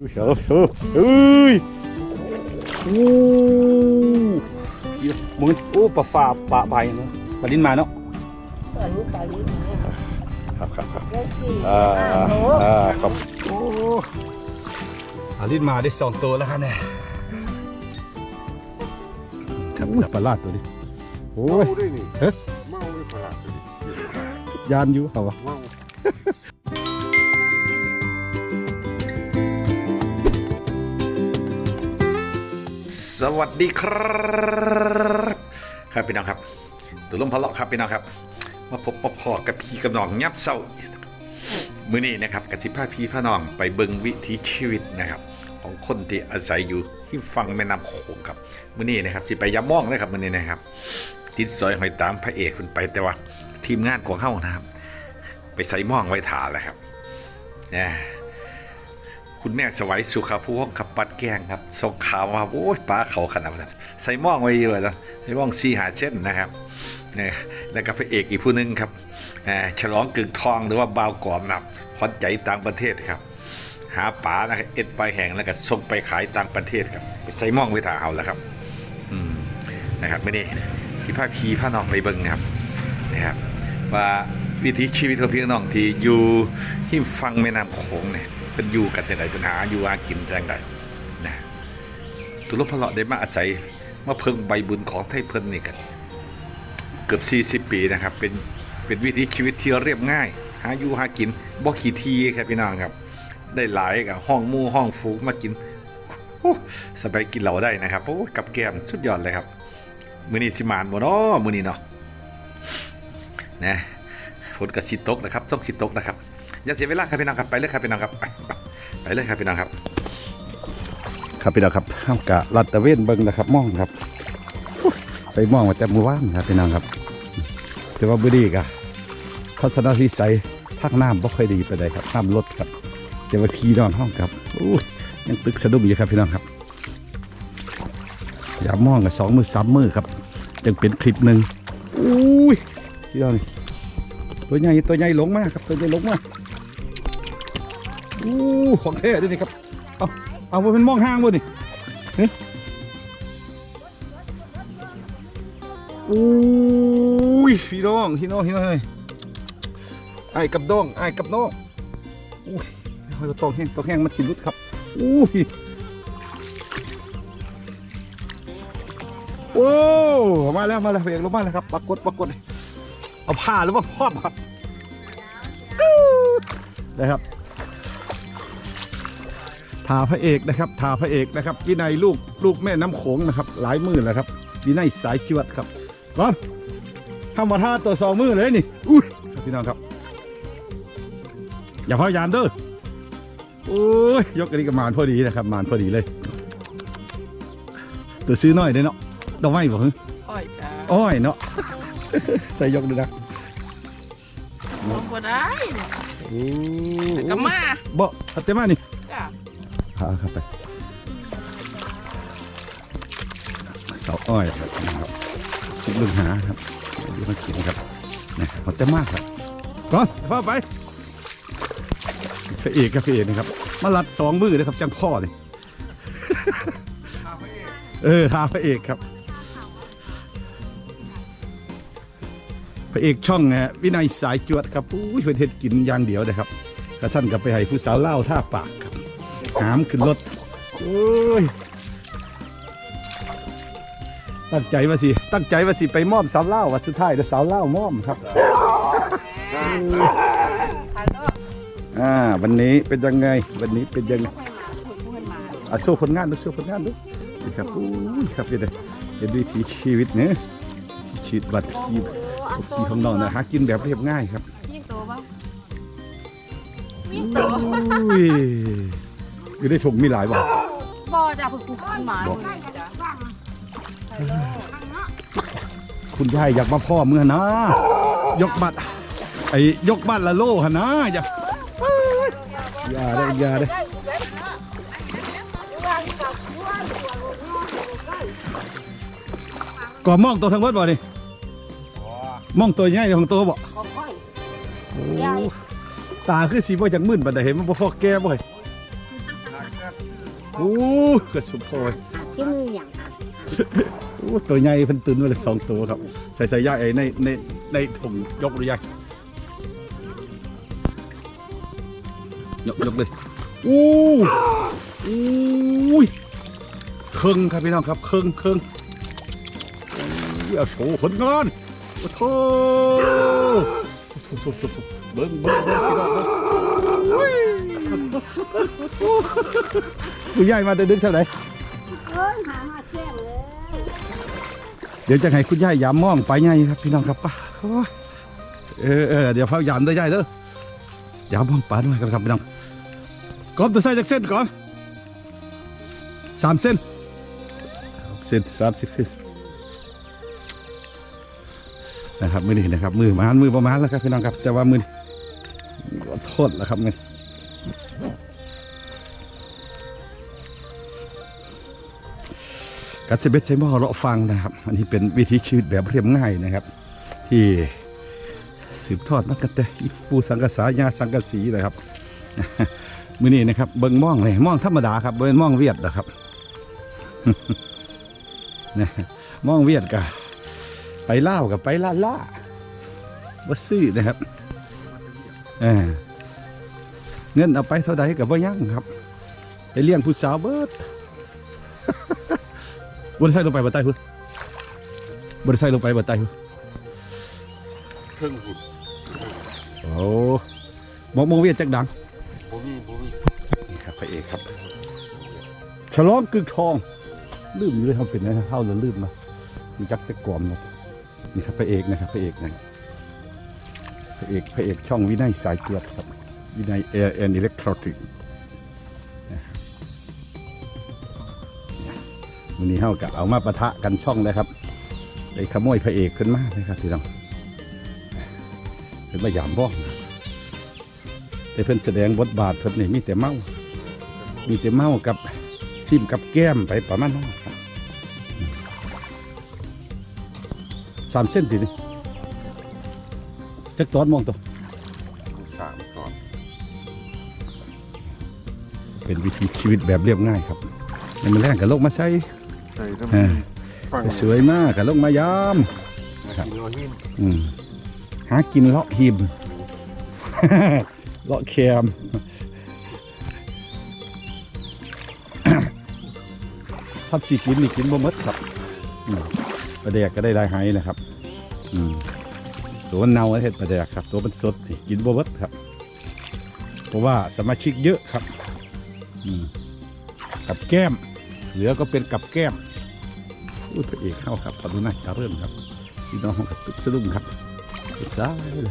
โอ้โหเฮ้ยโอ้ยมึงโอ้ปลาฝ่าปลาใบเนาะปลาลิ้นมาเนาะปล่อยลูกปลาลิ้นเนี่ยครับครับครับเลขสี่อ่าห้าโลอ่าครับโอ้ปลาลิ้นมาได้สองตัวแล้วครับเนี่ยครับปลาลาดตัวนี้โอ้ย เมาด้วยนี่เอ๊ะ เมาด้วยประหลาดตัวนี้ยานอยู่เหรอวะเมา สวัสดีครับครับพี่น้องครับตุลมพะเลาะครับพี่น้องครับ มาพบปะพอกับพี่กับน้องยับเศร้ามือนี้นะครับกับสิพาพี่พาน้องไปเบิงวิถีชีวิตนะครับ ของคนที่อาศัยอยู่ที่ฝั่งแม่น้ำโขงครับมือนี้นะครับสิไปยามม่องนะครับมือนี้นะครับติดซอยหอยตามพระเอกคุณไปแต่ว่าทีมงานของเฮานะครับ ไปใส่ม่องไว้ถาแล้วครับนะ คุณแม่สวัยสุขภวงขับปัดแกงครับส่งข่าวมาโอ้ยปลาเขาขนาดนั้นใส่หม่องไว้เยอะแล้วใส่หม่องซีหาเส้นนะครับเนี่ยแล้วก็พระเอกอีกผู้หนึงครับฉลองกึ่งทองหรือว่าบาวกอมนะครับขวัญใจต่างประเทศครับ หาปลานะครับเอ็ดปลายแห้งแล้วก็ส่งไปขายต่างประเทศครับไปใส่หม่องไว้ถ่าเอาแล้วครับอืมนะครับไม่นี่ที่พาพีพานองไปเบิ่งนะครับนะครับ ว่าวิถีชีวิตของพี่น้องที่อยู่ที่ฟังแม่น้ำโขงเนี่ย เป็นอยู่กันแต่ไหนปัญหาอยู่อากินจังใดนะตุลพเลาะได้มาอาศัยมาเพิ่งใบบุญของไทยเพิ่นนี่กันเกือบ 40 ปีนะครับ เป็นเป็นวิถีชีวิตที่เรียบง่าย หาอยู่หากินบ่ขี้ทีครับพี่น้องครับ ได้หลายกับห้องมู่ห้องฟูมากินสบายกินเหล้าได้นะครับโอ้กับแก้มสุดยอดเลยครับมือนี้สิมานบ่เนาะมือนี้เนาะนะฝนกับสิตกนะครับต้องสิตกนะครับ อย่าเสียเวลาครับพี่น้องครับไปเลยครับพี่น้องครับไปไปเลยครับพี่น้องครับ ครับพี่น้องครับห้ามกะลัดตะเวนเบิ่งนะครับมองครับไปมองมาแต่มือว่านครับพี่น้องครับแต่ว่าบ่ดีกะทัศนวิสัยทางน้ำบ่ค่อยดีไปเลยครับน้ำลดครับแต่ว่าพี่นอนห้องครับอู้ยังตึกสะดุ้งอยู่ครับพี่น้องครับอย่ามองกับสองมือสามมือครับจึงเป็นคลิปหนึ่งอุ้ยพี่น้องนี่ตัวใหญ่ตัวใหญ่หลงมากครับตัวใหญ่หลงมาก อู้ของแท้ด้วยนี่ครับ เอาเอาไปเป็นมองห้างบ่นี่เฮ้ยอุ้ยพี่น้องพี่น้องพี่น้องเฮ้ยไอ้กับน้องไอ้กับน้องอุ้ยเอาตัวแห้งตัวแห้งมันสิรุดครับอุ้ยโอ้มาแล้วมาแล้วเพียงลงมาแล้วครับปรากฏปรากฏเอาผ้าหรือว่าพอบครับนะครับ ทาพระเอกนะครับทาพระเอกนะครับวินัยลูกลูกแม่น้ำโขงนะครับ หลายมือแล้วครับวินัยสายจวดครับก่อนทำมาท่าตัวสองมือเลยนี่อุ้ยครับพี่น้องครับ อย่าพยายามเด้อโอ้ยยกอันนี้กับมานพอดีนะครับมานพอดีเลย ตัวซื้อน้อยได้เนาะดอกไม้บ่ฮึปล่อยจ้าอ้อยเนาะใส่ยกดูนะลงบ่ได้เนี่ยโอ้ก็มาบ่เอาเต็มมานี่จ้า พาครับไปเสาอ้อยครับนะครับสิบลุงหาครับดูมากินครับนะเขาจะมากครับก่อนพ่อไปพระเอกครับพระเอกนะครับ มาลัดสองมือนะครับจังพ่อเลยเออทาพระเอกครับ พระเอกช่องนะวินัยสายจวดครับอุ้ยเพื่อนเฮ็ดกินอย่างเดียวนะครับกระท่านกับไปให้ผู้สาวเล่าท่าปากครับ หามขึ้นรถโอ้ยตั้งใจว่าสิ ตั้งใจว่าสิ ไปมอบสาวเล่าววันสุดท้ายแต่สาวเล่าวมอบครับฮัลโหลอ่า วันนี้เป็นยังไง วันนี้เป็นยังไงคุณเพื่อนมาอะโชว์ผลงานดูโชว์ผลงานดูนี่ครับอู้ยครับนี่เลยเป็นวิถีชีวิตเนี่ยชีวิตบัตรชีวิตที่ของน้องนะหากินแบบเรียบง่ายครับยิ่งโตป่ะยิ่งโต อุ้ยอยู่ได้ถงมีหลายบ่บ่จ้าคุณครูขึ้นมาจ้าคุณยายอยากมาพ่อเมื่อนะ ยกบัตรไอ้ยกบัตรละโลหนนะอย่าอย่าได้อย่าได้ก่อมองตัวทั้งหมดบ่นี่มองตัวใหญ่ของตัวบ่ของค่อยโอ้ตาคือสีบ่จังมื่นบัดใดเห็นมันบ่พอแก่บ่เฮ้ยหนักแก้โอ้กระสุนโอยที่มืออย่างโอ้ตัวใหญ่เพิ่นตื่นมาเลยสองตัวครับ ใส่ใส่ย่าไอ้ในในในถุงยกหรือยังยกยกเลยอู้อู้ยเครื่องครับพี่น้องครับเครื่องเครื่องอุ้ยเอาโชว์ผลงานโอ้โหโถ่โถ่โถ่โถ่เบิ้งเบิ้งเบิ้งพี่น้องเบิ้ง อุ้ยผู้ใหญ่มาแต่ดึกเท่าไหร่เอ้ยหามาแจ้งเลยเดี๋ยวจะให้คุณยายยามมองไปไงครับพี่น้องครับป้าโอ้ยเออเออเดี๋ยวเฝ้ายามได้ยายเด้อยามมองปลาด้วยครับครับพี่น้องก่อนตัวใส่จากเส้นก่อนสามเส้นเส้นสามสิบขึ้นนะครับมือนี้นะครับมือประมาณมือประมาณแล้วครับพี่น้องครับ แต่ว่ามือนี้ขอโทษแล้วครับมือ กัดเซเบสไซมอเราะฟังนะครับ อันนี้เป็นวิธีชีวิตแบบเรียบง่ายนะครับ ที่สืบทอดมากันแต่ปูสังกษายาสังกสีนะครับมือนี้นะครับเบิ่งม่องเลยม่องธรรมดาครับเบิ่งม่องเวียดนะครับนะม่องเวียดกับไปเล่ากับไปล่าล่าบซื้อนะครับเออเงินเอาไปเท่าใดกับบ่ายั่งครับไปเลี้ยงผู้สาวเบิด บนไส้ลงไปบนใต้พุ่นบนไส้ลงไปบนใต้พุ่นเครื่องหุ่นโอ้มองมองเวียดจักดังบ่มีบ่มีนี่ครับพระเอกครับฉลองกึกทองลืมอยู่เลยเขาเป็นนะเท่าแล้วลืมนะมีจักแต่กลอมนะนี่ครับพระเอกนะครับพระเอกนะพระเอกพระเอกช่องวินัยสายเกียรติครับวินัยแอร์แอนด์อิเล็กทรอนิกส์ วันนี้เฮากับเอามาปะทะกันช่องเลยครับได้ขโมยพระเอกขึ้นมาเลยครับพี่น้องเป็นมาหยามบ้องครับแต่เพิ่นแสดงบทบาทเพิ่นนี่มีแต่เมา มีแต่เมากับซิมกับแก้มไปประมาณนั้นครับอืมสามเส้นทีนี่จักตอนมองตัวสามตอน เป็นวิธีชีวิตแบบเรียบง่ายครับในมันแรกกับลงมาใส่ ใส่น้เออำฟังสวยมากกับลงมายามกินโลหิมอืมหากินเลาะหิมเลาะแคมทับสีกินนี่กินบ่หมดครับอืมปลาแดกก็ได้หลายไห้นะครับอืมตัวมันเน่าเห็ดปลาแดกครับ ตัวมันสดนี่กินบ่หมดครับ เพราะว่าสมาชิกเยอะครับอืมกับแก้ม เหลือก็เป็นกับแก้ม อุ้ยพระเอกเข้าครับพอดูหน้าตาเริ่มครับพี่น้องกับตึกสะดุ้งครับตึกซ้ายเลย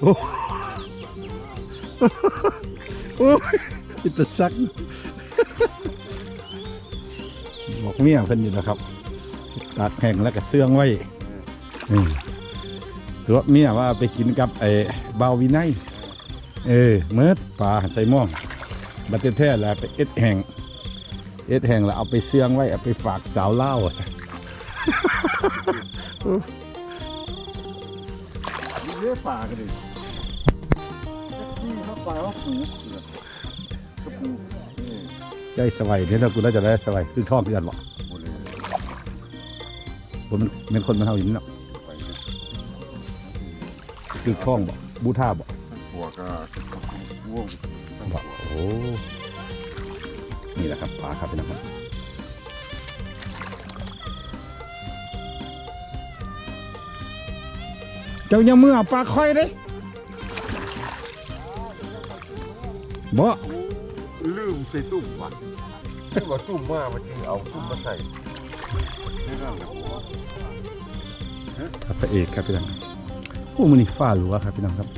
โอ้โอ้ยอิตาซักบอกเมียเพิ่นอยู่นะครับตากแห้งแล้วก็เสื่องไว้ตัวเมียว่าไปกินกับไอ้บาวินัยเออเมิดปลาใส่หม่องบัตรแท้แล้วไปเอ็ดแห่ง เอ็ดแห่งแล้วเอาไปเสื่องไว้เอาไปฝากสาวเล่าวอะเลือป่ากันดินี่เขาปลาเขาปูกระปูนี่ได้สบายเนี่ยถ้ากูน่าจะได้สบายคือท่องเพื่อนบ่หมดเลยผมมันเป็นคนมันเท่าอย่างนี้เนาะไปเนี่ยคือท่องบ่บูท่าบ่หัวก็ว่วงทั้งบ่หัวโอ้ นี่แหละครับปลาครับพี่น้องครับเจ้ายังมือเอาปลาค่อยเลยบ่ลืมใส่ตุ่มว่ะที่ว่าตุ่มมามันจริงเอาตุ่มมาใส่ไม่ร่างกับหัวครับพระเอกครับพี่น้องครับโอ้มันนี่ฟ้าหลัวครับพี่น้องครับ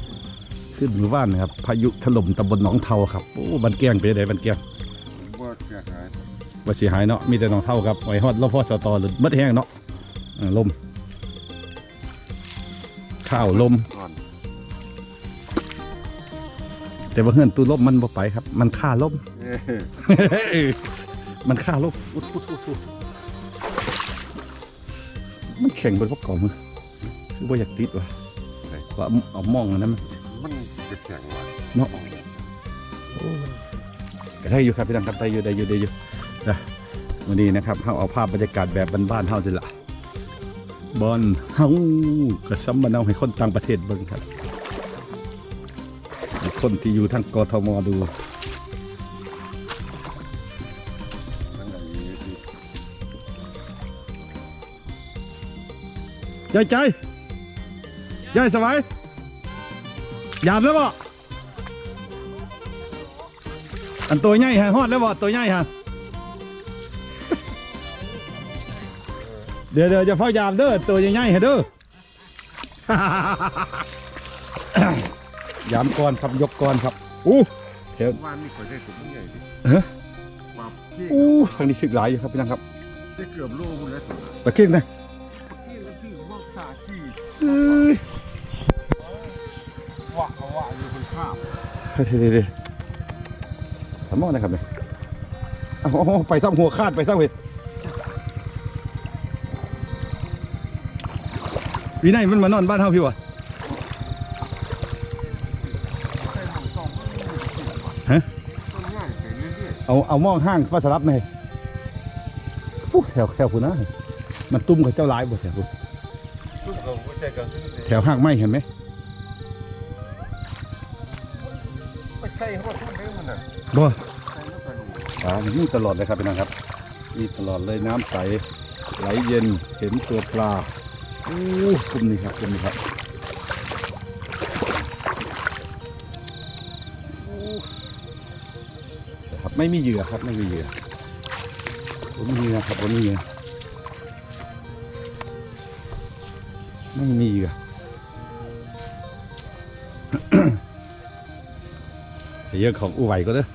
ขึ้นหมู่บ้านนะครับ พายุถล่มตำบลหนองเทาครับ โอ้บันแกงไปไหนบันแกงว่าเสียหาย ว่าเสียหายเนาะมีแต่หนองเทาครับไว้ฮอดรพสตหรือมัดแห้งเนาะเออลม ข้าวลมก่อนแต่ว่าเฮือนตู้ลมมันบ่ไปครับ มันฆ่าลม เอ้ยมันฆ่าลมอุดอุดอุดอุดมันแข็งบนพวกกองมือคือว่าอยากติดว่ะว่าเอามองอันนั้นมันมันเป็นแสงว่ะเนาะโอ้ได้อยู่ครับพี่น้องครับได้อยู่ได้อยู่ได้อยู่ นะวันนี้นะครับเราเอาภาพบรรยากาศแบบบ้านๆเฮาสิละบอลเฮากระซ้ำมาเอาให้คนต่างประเทศเบิ่งครับ คนที่อยู่ทางกทมดูยายใจยายสบายยามแล้วบ่อันตัวใหญ่ฮะฮอดแล้วบ่ตัวใหญ่ฮะ เดี๋ยวเดี๋ยวจะเฝ้ายามเด้อตัวใหญ่ๆฮะเด้อยามก่อนครับยกก่อนครับอู้เดี๋ยววันนี้ขอใช้ถุงใหญ่ดิเฮ้ยปรับที่อู้ทางนี้สึกหลายอยู่ครับพี่น้องครับได้เกือบโลหมดแล้วถุงตะเกียงนะที่มันที่พวกสาขี้เอ้ยวะเอาวะอยู่คนข้ามเดี๋ยวเดี๋ยวเดี๋ยวทำมองนะครับเนี่ยเอาเอาเอาไปซ้ำหัวคาดไปซ้ำเวท วีนัยมันมานอนบ้านเฮาพี่วะฮะต้ยเอาเอาหมองห้างมาสลับไหมปุ๊แถวแถวคุณนะมันตุ้มกับเจ้าหลายบ่แถวคุณแถวห้างไม้เห็นไหมไม่ใช่เขาทุกเรื่อมันน่ะบ่ใส่แล้วใส่ลงอ่านี่ตลอดเลยครับพี่น้องครับนี่ตลอดเลยน้ำใสไหลเย็นเห็นตัวปลา อู้คุมนี่ครับคุมนี่ครับครับไม่มีเหยื่อครับไม่มีเหยื่อผมมีเหยื่อครับผมมีเหยื่อไม่มีเหยื่อเยื่อของอู้ไหวก็เด้อ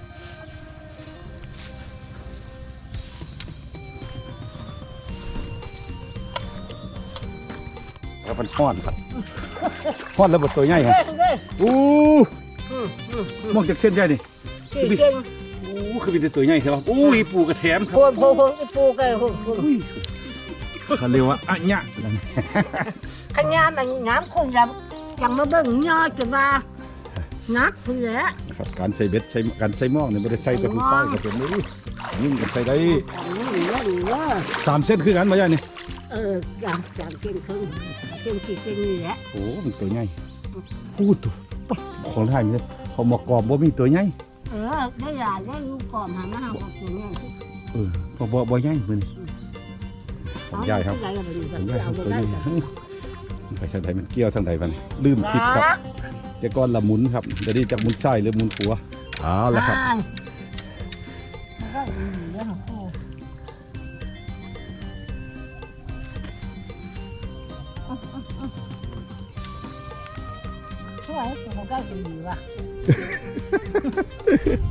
แล้วมันห้อนครับห้อนแล้วบดตัวใหญ่ฮะเด้งเด้งอู้อืมอืมมองจากเส้นใหญ่นี่เก่งเก่งอู้คือเป็นแต่ตัวใหญ่ใช่ปะอู้ยปูกระแถมคพูรับนพูนพูนอีปูไก่พูนพูนอุ้ยเขาเรียกว่าอะญะขยามันน้ำคงยังยังมาเบิ่งย่อจะมานักเพื่อนะครับการใส่เบ็ดใส่การใส่หม้องเนี่ยไม่ได้ใส่แต่ผู้ใส่กับเป็นนี้นี่มันใส่ได้อันนี้เหลือเหลือสามเส้นคือกันมาใหญ่นี่เออจามจามเก่งครึ่ง เก่งกี่เก่งนี่แหละโอ้มันตัวใหญ่พูดตัวปั๊บของไทยมันเขามากรอบบ่มีตัวใหญ่เออได้ยาได้ลูกก่อนหามาหาของตัวนี้เออพอบ่บ่ใหญ่มันของใหญ่ครับใหญ่แบบนี้ของใหญ่ครับเอาตัวได้ใหญ่ไปทางใดมันเกี่ยวทางใดมันลืมคิดครับแต่ก่อนละหมุนครับเดี๋ยวนี้จากหมุนซ้ายหรือหมุนขวาเอาละครับ ได้เรื่องของกูช่วยกูได้ดีว่ะ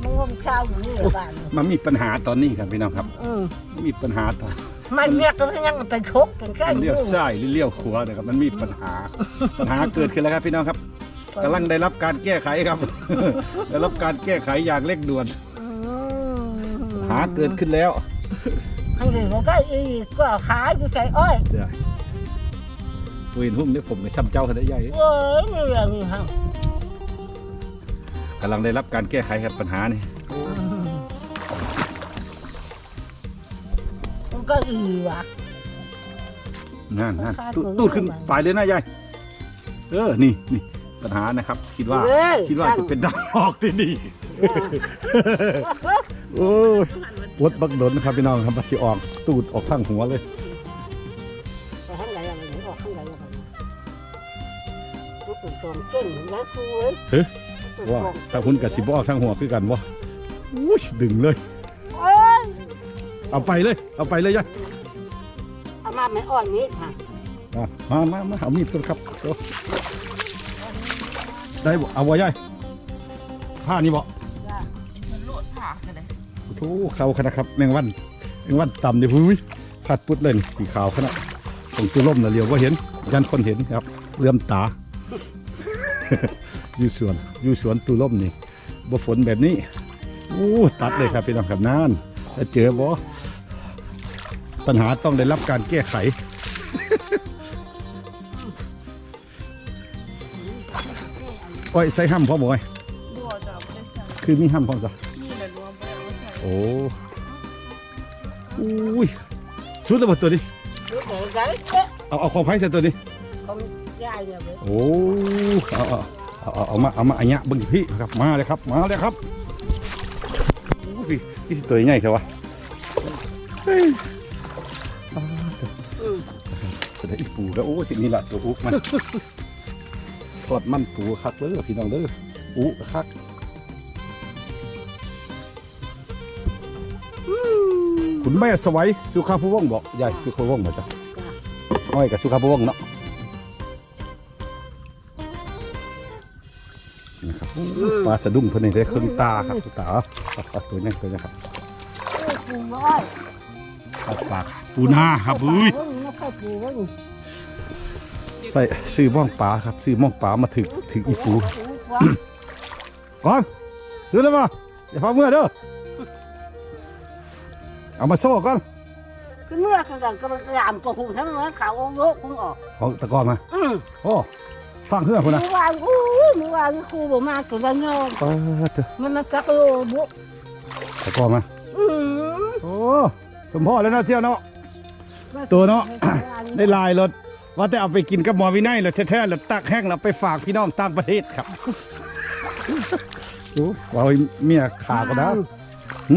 มึงงมข้าวอยู่นี่บ้านมันมีปัญหาตอนนี้ครับพี่น้องครับอืมมีปัญหาตอนมันเรียกกันยังไปชกกันแค่มันเลี้ยวซ้ายหรือเลี้ยวขวานะครับมันมีปัญหาปัญหาเกิดขึ้นแล้วครับพี่น้องครับกำลังได้รับการแก้ไขครับ ได้รับการแก้ไขอย่างเร่งด่วนปัญหาเกิดขึ้นแล้วข้างหนึ่งก็ได้อีกก็ขายอยู่ใจอ้อยเดี๋ยวเวนหุ้มเนี่ยผมไปช้ำเจ้าเขาได้ใหญ่ เว้ยนี่อย่างนี้ฮะ กำลังได้รับการแก้ไขครับปัญหานี่มันก็อีว่ะนั่นนั่นราคาตูดสูงตูดขึ้นมากปลายเลยนะยายเออนี่นี่ปัญหานะครับ คิดว่าเว้ยคิดว่าจะเป็นดาวออกที่นี่โอ้ยปวดบักดนครับพี่น้องครับบัดสิออกตูดออกข้างหัวเลยไปข้างไหนอะไรออกข้างไหนอะไรลูกเป็นตัวเก่งนะครูเอ้ย ว่าถ้าคุณกับสิบออกข้างหัวคือกันวะอุ้ยดึงเลยโอ้ยเอาไปเลย เอาไปเลยยายเอามาไม่อ่อนนิดค่ะอะมามามาเอามีดตัวครับเอาได้บ่เอาบ่ยายผ้านี่บ่มันโลดผ่ากันเลยโอ้โหเขาขนาดครับแมงวันแมงวันต่ำดิพุ้ยพัดปุดเลยนี่สีขาวขนาดตรงตู้ล่มน่ะเลียวว่าเห็นยันคนเห็นครับเลื่อมตา อยู่สวนอยู่สวนตู้ล่มนี่บ่ฝนแบบนี้โอ้ตัดเลยครับพี่น้องครับนานแล้วเจอบ่ปัญหาต้องได้รับการแก้ไข โอ้ยใส่ห้ำพร้อมบ่ไอ้บัวจะเอาไปใส่คือมีห้ำพร้อมจ้ะนี่แหละรวมไปเอาไปใส่โอ้อุ้ยชุดระเบิดตัวนี้ Lúc để gáy chết เอาเอาของไผ่ใส่ตัวนี้ Không gai rồi đấy โอ้เอาเอา เอาเอาเอามาเอามาอันเนี้ยเบึงพี่ครับมาเลยครับมาเลยครับโอ้พี่นี่ตัวใหญ่ใช่ปะเฮ้ยอ่า Ừ แสดงอีปูแล้วโอ้ทีนี้ละตัวอุกมันทอดมันปูคักเด้อพี่น้องเด้ออุคักคุณแม่สวัยสุขาผู้ว่องบอกยายสุขาผู้ว่องบอกจ้ะอ้อยกับสุขาผู้ว่องเนาะ ปลาสะดุ้งเพิ่นนี่ได้ครึ่งตาครับครึ่งตาเอาตัวนี้ตัวนี้ครับ Phù ơi เอาปลาปูนาครับอุ้ย Nó phải phù vâng ใส่ซื้อม่องปลาครับซื้อม่องปลามาถึงถึงอีปู Phù quá ก่อนซื้อแล้วมาอย่าฟังเมื่อเด้อเอามาโซ่ก่อน Cái mưa cái rằng cái làm của phù thắng nó khảo ô gỗ cũng ở เอาตะกร้อมา Ừ โอ้ ฟังเพื่อนคุณนะ Mưa vào Ui mưa vào cái khu bộ ma của văn nhau เออเถอะ Mà nó các cái ô bộ ตะกร้อมา Ừ โอ้สมพ่อแล้วเนาะเที่ยวเนาะ Tôi nó- ได้ลายรถว่าแต่เอาไปกินกับหมอวินัยเลยแท้ๆแล้วตักแห้งแล้วไปฝากพี่น้องต่างประเทศครับโอ้ว่าไอ้เมียขาก็ได้หึ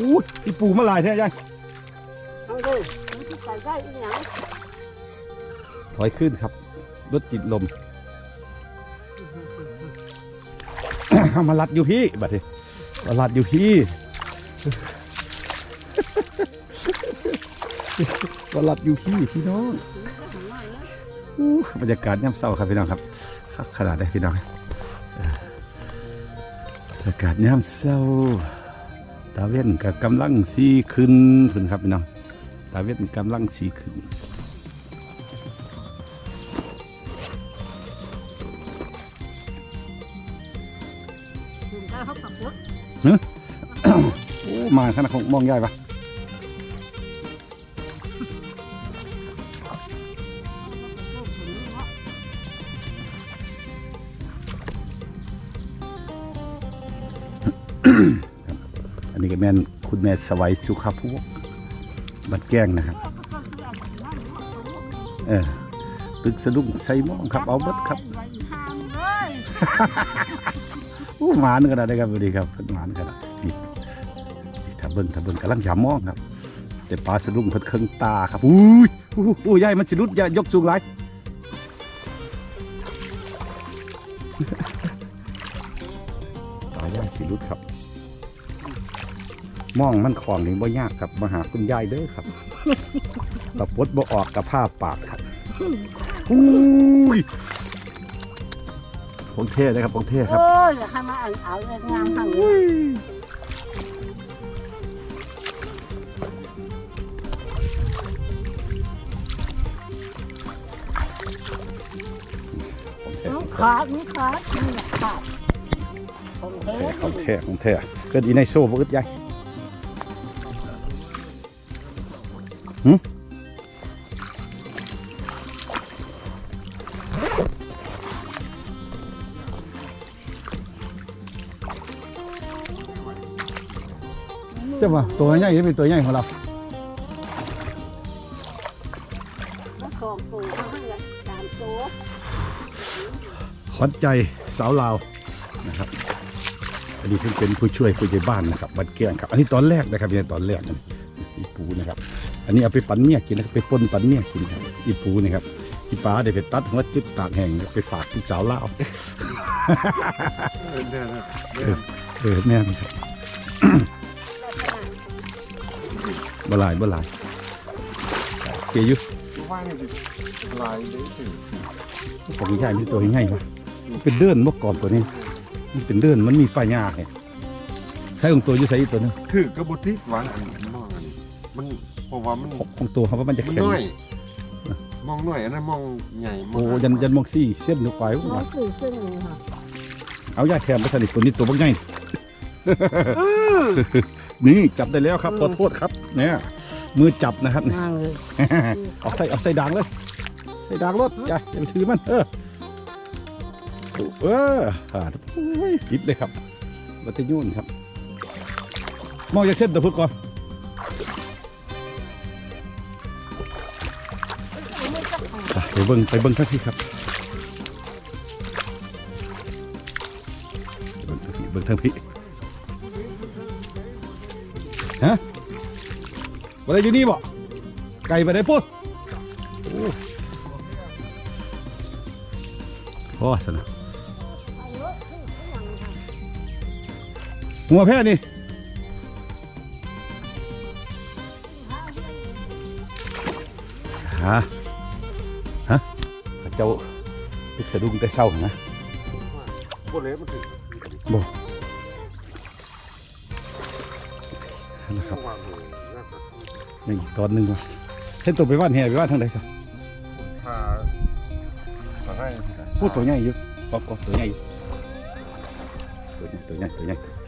อู้อีปูมาลายแท้ยัง Không đi Cái cái cái cái nhá ถอยขึ้นครับรถติดลม มาลัดอยู่พี่บัดนี้มาลัดอยู่พี่มาลัดอยู่พี่พี่น้องบรรยากาศย่ำเศร้าครับพี่น้องครับคักขนาดได้พี่น้องบรรยากาศย่ำเศร้าตาเว้นกับกำลังสีขึ้นขึ้นครับพี่น้องตาเว้นกำลังสีขึ้น โอ้มาขนาดของมองใหญ่ปะอันนี้ก็แม่นคุณแม่สวัยสุขภูบัดแก้งนะครับ เออตึกสะดุ้งใส่หมองครับ เอาเบิดครับ อู้หมานขนาดได้ครับสวัสดีครับเพิ่นหมานขนาดนี่ถ้าเบิ่งถ้าเบิ่งกำลังหยามมองครับแต่ปลาสะดุ้งเพิ่นเครื่องตาครับอุ้ยอู้อู้ใหญ่มันสิรุดอย่ายกสูงหลายปลาใหญ่สิรุดครับมองมันของนี่บ่ยากครับมาหาคุณยายเด้อครับตะปดบ่ออกกับผ้าปากครับอุ้ย ของเท่นะครับของเท่ครับ Ôi là hai má ăn ảo lên ngang thằng nữa ของแท้ Nó khó nó khó nó là khó Không ของ thế แท้ของแท้เกิดอีในโซ่บ่อึดใหญ่หึเจ้าว่าตัวใหญ่นี่เป็นตัวใหญ่ของเรา Nó còn phù nó là làm số ขวัญใจสาวลาวนะครับ อันนี้เพิ่งเป็นผู้ช่วยผู้ใหญ่บ้านนะครับบัดแกงครับ อันนี้ตอนแรกนะครับเนี่ยตอนแรกนะอีปูนะครับ อันนี้เอาไปปั่นเมี่ยกินนะครับไปป่นปั่นเมี่ยกินครับอีปูนะครับอีปลาเดี๋ยวไปตัดหัวจุดตากแห้งไปฝากพี่สาวลาวเนี่ยนะเออแม่นครับ บหลายบหลายเกียร์อยุว่างดิลายเลยถึงของใหญ่นี่ตัวใหญ่ปะมันเป็นเดือนเมื่อก่อนตัวนี้ มันเป็นเดือนมันมีปลาหญ้าเนี่ยใช้ของตัวอยุ่ใส่อีกตัวหนึงคือกระบุทิหวานอันนี้มองอันนี้มันเพราะว่ามันของของตัวเขาว่ามันจะมันแข็งน้อยมองน้อยอันนั้นมองใหญ่มองโอ้ยันยันมองซี่เส้นหรือไปวะ Nó từ chân này hả เอาย่าแถมไปสนิทตัวนี้ตัวบักใหญ่ นี่จับได้แล้วครับขอโทษครับเนี่ยมือจับนะครับ Nàng rồi เอาใส่เอาใส่ด่างเลย ใส่ด่างรถอย่าอย่าไปถือมัน เออเอออ่าโอ้ยติดเลยครับวัตยุ่นครับมองจากเส้นตะพุดก่อนไปเบิ่งไปเบิ่งทักทีครับไปเบิ่งทางพี่เบิ่งทางพี่ ฮะอะไรอยู่นี่บ่ไก่ไปได้ปุ๊ดโอ้โหสนะหัวแพ้นี่ฮะฮะเจ้าพิกสะดุ้งแต่เศร้านะโคเล็มันถึง ยังอีกตอนหนึ่งวะเห็นตัวไปว่านแห่ไปว่านทางใดซะพาพาให้พูดตัวใหญ่อยู่ก็ก็ตัวใหญ่อยู่ตัวใหญ่ตัวใหญ่ตัวใหญ่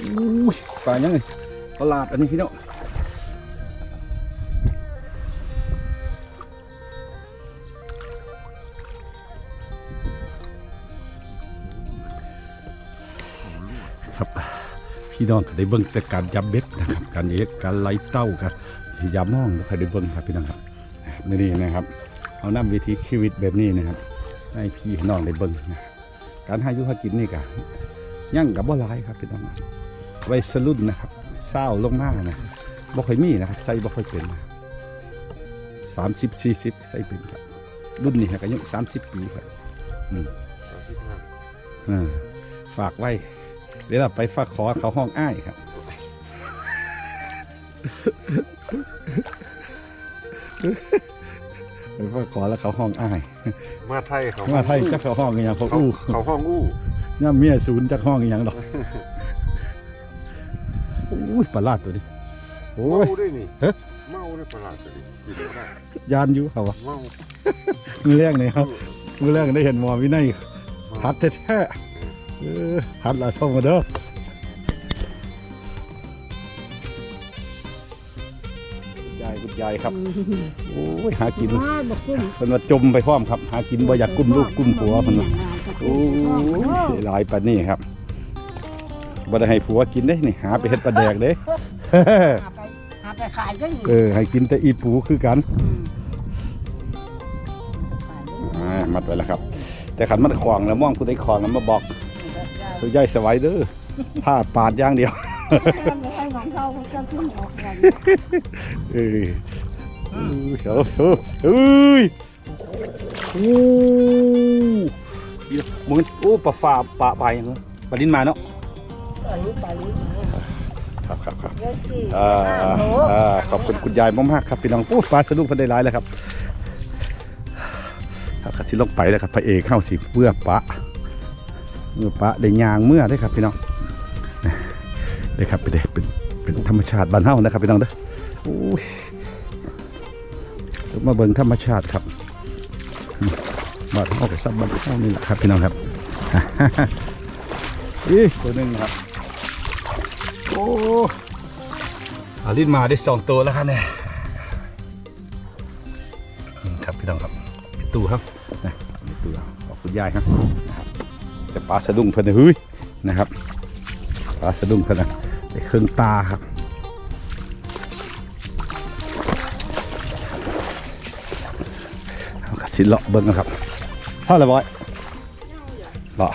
อุ้ยปลายังไงประหลาดอันนี้พี่น้อง พี่น้องก็ได้เบิ่งแต่การยับเบ็ดนะครับการเย็ดการไล่เต้ากันยามองก็ได้เบิ่งครับพี่น้องครับนี่นี่นะครับ เอานำวิธีชีวิตแบบนี้นะครับให้พี่น้องได้เบิ่งนะการหาอยุหากินนี่ก็ยั่งกับบ่หลายครับพี่น้องวัยสรุ่นนะครับเศร้าลงมานะบ่ค่อยมีนะครับใส่บ่ค่อยเป็นสามสิบสี่สิบใส่เป็นครับรุ่นนี้ฮะก็อายุสามสิบปีครับอืมสามสิบห้าอ่าฝากไว้เดี๋ยวเราไปฝากขอเขาห้องอ้ายครับ ไปฝากขอแล้วเขาห้องอ้าย มาไทยเขามาไทยจักเขาห้องอหย่างเขาเขาอู้เขาห้องอู้ย่าเมียศูนย์จักห้องอหย่างดอกอุ้ยประหลาดตัวนี้โอ้ยเมาได้นี่เอ๊ะเมาได้ประหลาดเลยกินไม่ได้ยานอยู่เขาวะเมามือแรกเนี่ยครับมือแรกได้เห็นหมอวินัยพัดแท้ๆ เออพัดละท่องมาเด้อคุณยายคุณยายครับ โอ้ยหากินมาบอกคุณเพิ่นว่าจมไปพร้อมครับ หากินบ่อยากกุ้มลูกกุ้มผัวเพิ่นว่าโอ้ยหลายปานนี้ครับบ่ได้ให้ผัวกินเด้นี่หาไปเฮ็ดปลาแดกเด้ หาไปหาไปขายก็อยู่เออให้กินแต่อีปูคือกันอ่ามัดไว้แล้วครับ แต่ขันมันขวางแล้วมองผู้ใดขวางแล้วมาบอก ตัวยายสวัยเด้อผ้าปาดอย่างเดียวให้ของเขาเขาจะขึ้นออกกันเออเออเออเออเอ้ยโอ้ยมึงโอ้ปลาฝ่าปลาไปยังไงปลาลิ้นมาเนาะอันนี้ไปนี้มาครับครับครับเยอะสิอ่าอ่าขอบคุณคุณยายมากๆครับพี่น้องโอ้ปลาสนุกพันได้หลายแล้วครับครับก็สิลงไปแล้วครับพระเอกเข้าสิเมื่อปะเมื่อปะได้ยางเมื่อได้ครับพี่น้องได้ครับไปเด้เป็นเป็นธรรมชาติบ้านเฮานะครับพี่น้องเด้อโอ้ยมาเบิ่งธรรมชาติครับบ้านเฮากับซับบ้านเฮานี่แหละครับพี่น้องครับอีตัวหนึงครับโอ้อาลินมาได้สองตัวแล้วครับเนี่ยอืมครับพี่น้องครับพี่ตู้ครับนะพี่ตู้ขอบคุณยายครับ นะปลาสะดุ้งเพิ่นน่ะเฮ้ยนะครับปลาสะดุ้งเพิ่นนะได้เครื่องตาครับกระสิเลาะเบิ้งนะครับเท่าไรบอยเลาะ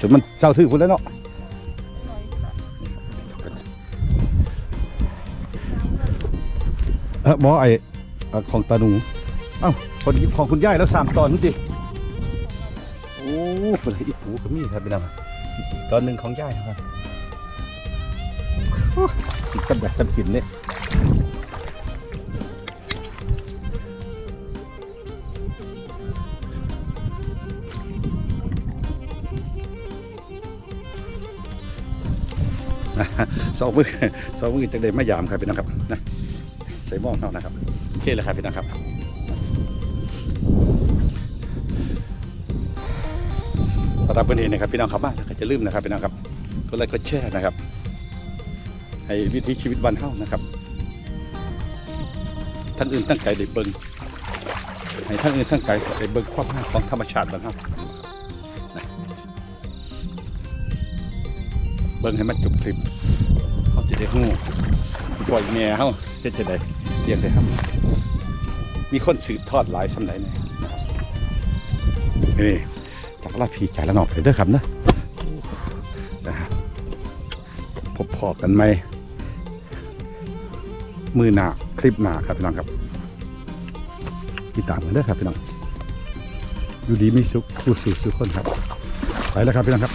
จนมันเศร้าถือพุ่นแล้วเนาะเออหมอไอของตาหนูเอ้าคนของคุณย่ายแล้วสามตอนนี่สิโอ้เป็นไรอีกหูก็มีครับพี่น้องตอนหนึ่งของย่ายครับโอ้อีกสับแบบสับกินเนี่ยสองมือสองมือจะได้ไม่ยามครับพี่น้องครับนะใส่หม้อเขานะครับโอเคเลยครับพี่นะครับ สำหรับวันนี้นะครับพี่น้องครับบ้านก็จะลืมนะครับพี่น้องครับก็ไลค์ก็แชร์นะครับให้วิถีชีวิตบ้านเฮานะครับทั้งอื่นทั้งไกลได้เบิ่งให้ทั้งอื่นทั้งไกลได้เบิ่งความงามของธรรมชาติบ้านเฮานะบิ่งให้มันจบคลิปเขาจะได้ฮู้ปล่อยแม่เขาจะจะได้เรียกได้ครับ มีคนสืบทอดหลายสำหรับเนี่ยนะค รับนี่จากลาดพีจ่ายละนอกเลยเด้อครับนะนะครับพบพอกันไหมมือหนาคลิปหนาครับพี่น้องครับติดตามกันเด้อครับพี่น้องอยู่ดีไม่สุขผู้สู่สุขคนครับ ไปแล้วครับพี่น้องครับ